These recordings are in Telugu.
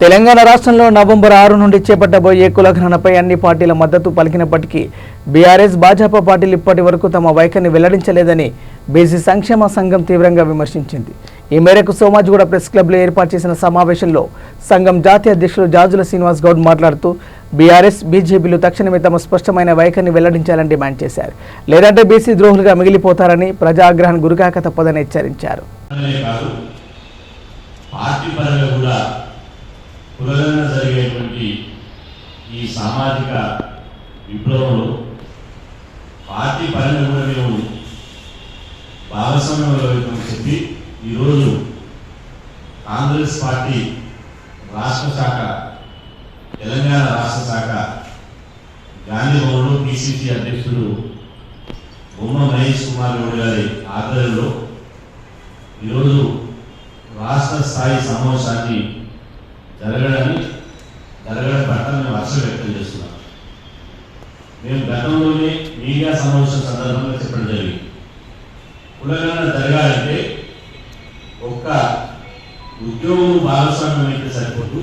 తెలంగాణ రాష్ట్రంలో నవంబర్ ఆరు నుండి చేపట్టబోయే కులగణనపై అన్ని పార్టీల మద్దతు పలికినప్పటికీ బీఆర్ఎస్ భాజపా పార్టీలు ఇప్పటి వరకు తమ వైఖరిని వెల్లడించలేదని బీసీ సంక్షేమ సంఘం తీవ్రంగా విమర్శించింది. ఈ మేరకు సోమాజిగూడ ప్రెస్ క్లబ్లో ఏర్పాటు చేసిన సమావేశంలో సంఘం జాతీయ అధ్యక్షులు జాజుల శ్రీనివాస్ గౌడ్ మాట్లాడుతూ బీఆర్ఎస్ బీజేపీలు తక్షణమే తమ స్పష్టమైన వైఖరిని వెల్లడించాలని డిమాండ్ చేశారు. లేదంటే బీసీ ద్రోహులుగా మిగిలిపోతారని ప్రజా ఆగ్రహం గురికాక తప్పదని హెచ్చరించారు. పార్టీ పరంగా కూడా కులగణన జరిగేటువంటి ఈ సామాజిక విప్లవంలో పార్టీ పరంగా కూడా మేము భాగస్వామ్యంలో అవుతామని చెప్పి ఈరోజు కాంగ్రెస్ పార్టీ రాష్ట్ర శాఖ తెలంగాణ రాష్ట్ర శాఖ గాంధీ భవన్లో పిసిసి అధ్యక్షుడు బొమ్మ మహేష్ కుమార్ గౌడ్ గారి ఆధ్వర్యంలో ఈరోజు రాష్ట్ర స్థాయి సమావేశాన్ని జరగడని జరగడం పట్ల మేము హర్ష వ్యక్తం చేస్తున్నాం. మేము గతంలోనే మీడియా సమావేశం సందర్భంగా చెప్పడం జరిగింది. కులగణన జరగాలంటే ఒక్క ఉద్యోగం భాగస్వామ్యం అయితే సరిపోదు.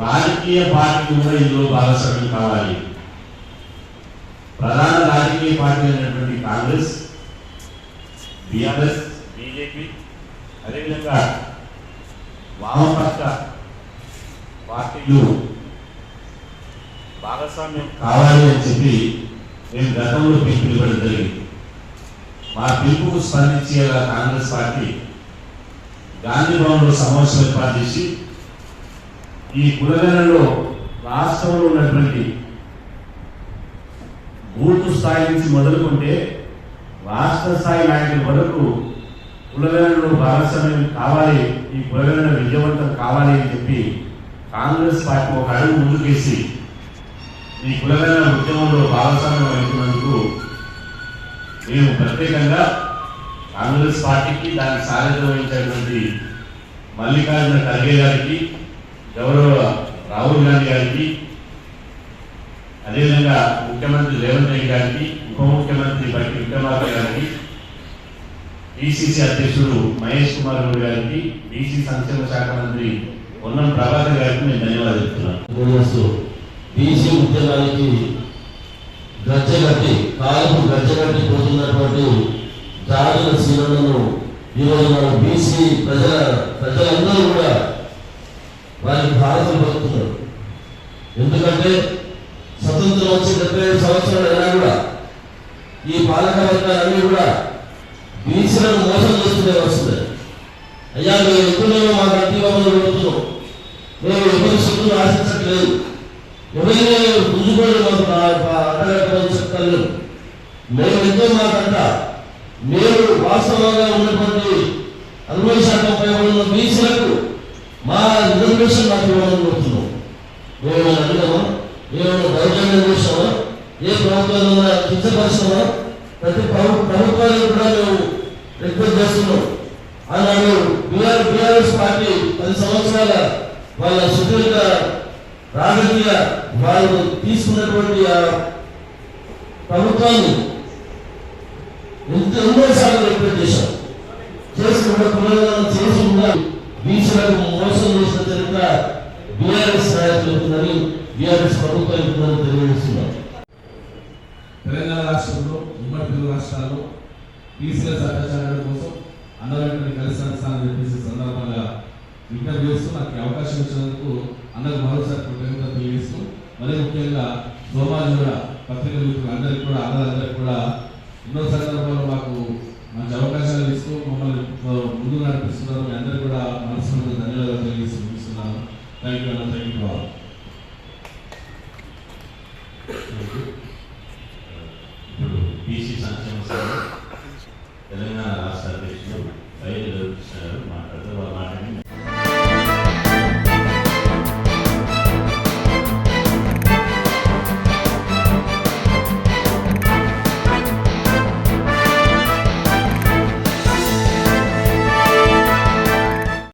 రాజకీయ పార్టీ కూడా ఇందులో భాగస్వామ్యం కావాలి. ప్రధాన రాజకీయ పార్టీ అయినటువంటి కాంగ్రెస్ బీఆర్ఎస్ బీజేపీ అదేవిధంగా వామపక్ష పార్టీలు భాగస్వామ్యం కావాలి అని చెప్పి మేము గతంలో పిలుపు ఇవ్వడం జరిగింది. మా పిలుపుకు స్పందించేలా కాంగ్రెస్ పార్టీ గాంధీ భవన్లో సమావేశం ఏర్పాటు చేసి ఈ కులగణలో రాష్ట్రంలో ఉన్నటువంటి బూత్ స్థాయి నుంచి మొదలుకుంటే రాష్ట్ర స్థాయి నాయకుల వరకు కులగణనలో భాగస్వామ్యం కావాలి ఈ కులగణన విజయవంతం కావాలి అని చెప్పి కాంగ్రెస్ పార్టీ ఒక అడుగు ముందుకేసి ఈ కులగణన ఉద్యమంలో భాగస్వామ్యం అవుతున్నందుకు మేము ప్రత్యేకంగా కాంగ్రెస్ పార్టీకి దానికి సారథ్యం వహించినటువంటి మల్లికార్జున ఖర్గే గారికి గౌరవ రాహుల్ గాంధీ గారికి అదేవిధంగా ముఖ్యమంత్రి రేవంత్ రెడ్డి గారికి ఉప ముఖ్యమంత్రి బట్టి విక్రమార్క గారికి పిసిసి అధ్యక్షుడు మహేష్ కుమార్ గౌడ్ గారికి బీసీ సంక్షేమ శాఖ మంత్రి పొన్నం ప్రభాకర్ గారికి నేను ధన్యవాదాలు చెప్తున్నాను. బీసీ ఉద్యమానికి గజ్జగట్టి కాలుకు గజ్జగట్టి పోతున్నటువంటి జాతుల శిలను ఈరోజు మన బీసీ ప్రజల ప్రజలందరూ కూడా వారికి భారతం పడుతున్నారు ఎందుకంటే స్వతంత్రం వచ్చి డెబ్బై ఐదు సంవత్సరాలు అయినా కూడా ఈ పాలక వర్గాలన్నీ బీసీలను మోసం చేస్తూనే వస్తుంది. అయ్యా మేము ఎప్పుడేమో మా అతివమలు పెడుతున్నాం మేము ఎవరి సుఖం ఆశించట్లేదు? ఎవరైనా గుంజుకోవడం మాకు అడగటం చెప్తాను మేము ఎంతో మాకంట. మీరు వాస్తవంగా ఉన్నటువంటి అరవై శాతం పైబడిన బీసీలకు మా రిజర్వేషన్ మాకు ఇవ్వాలని కోరుతున్నాం. మేము అడిగామా? ఏమైనా దౌర్జన్యం చేసామా ఏ ప్రభుత్వాలు కించపరుస్తామా? ప్రతి ప్రభు ప్రభుత్వానికి కూడా మేము రిక్వెస్ట్ చేస్తున్నాం. అన్నాడు బీఆర్ బీఆర్ఎస్ పార్టీ పది సంవత్సరాల వాళ్ళ సుదీర్ఘ రాజకీయ వాళ్ళు తీసుకున్నటువంటి ఆ ప్రభుత్వాన్ని ఎంత ఎన్నోసార్లు రిక్వెస్ట్ చేశారు చేసి కూడా పునరుద్ధరణ చేసి కూడా బీసీలకు మోసం చేసిన చరిత్ర బీఆర్ఎస్ నాయకులు ఉందని బీఆర్ఎస్ ప్రభుత్వం ఉందని తెలియజేస్తున్నాం. తెలంగాణ రాష్ట్రంలో ఉమ్మడి తెలుగు రాష్ట్రాల్లో ఈసీల సహచరణ కోసం అన్నదండ్రిని కలిసాను చెప్పేసి సందర్భంగా విజ్ఞప్తి చేస్తూ నాకు అవకాశం ఇచ్చినందుకు అందరికి మరోసారి కృతజ్ఞత తెలియజేస్తూ మరి ముఖ్యంగా సోమాజు కూడా పత్రిక అందరికీ కూడా అందరికీ కూడా ఎన్నో సందర్భాల్లో మాకు మంచి అవకాశాలు ఇస్తూ మమ్మల్ని ముందుకు నడిపిస్తున్నారు. మీ అందరికీ కూడా మనసు ధన్యవాదాలు తెలియజేస్తున్నాను థ్యాంక్ యూ అన్న థ్యాంక్ యూ సర్వేషన్ వైద్యులు మాట్లాడుతూ వాళ్ళ మాటని